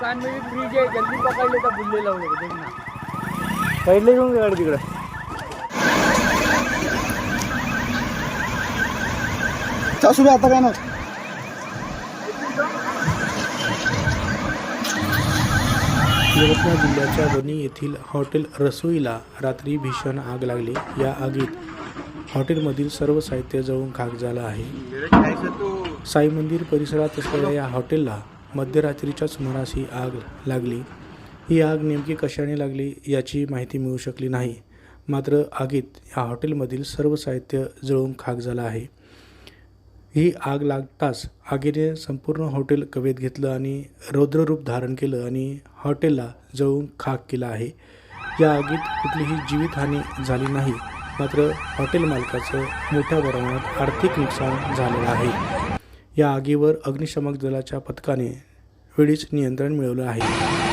कान में फ्रीज है जल्दी पकड़ लेता बुल्ले लावले देखना साईडला घेऊन गाडी तिकडं. सासूबाई आता काय ना यवतमाळ जिल्ह्याच्या वणी येथील हॉटेल रसोईला रात्री भीषण आग लागली. या आगीत हॉटेलमधील सर्व साहित्य जळून खाक झालं आहे. साई मंदिर परिसरात असलेल्या या हॉटेलला मध्यरात्रीच्या सुमारास ही आग लागली. ही आग नेमकी कशाने लागली याची माहिती मिळू शकली नाही. मात्र आगीत या हॉटेलमधील सर्व साहित्य जळून खाक झालं आहे. ही आग लागताच आगीने संपूर्ण हॉटेल कवेत घेतलं आणि रौद्ररूप धारण केलं आणि हॉटेलला जळून खाक केला आहे. या आगीत कुठलीही जीवितहानी झाली नाही. मात्र हॉटेल मालकाचं मोठ्या प्रमाणात आर्थिक नुकसान झालेलं आहे. या आगीवर अग्निशमक दलाच्या पथकाने वेळीच नियंत्रण मिळवलं आहे.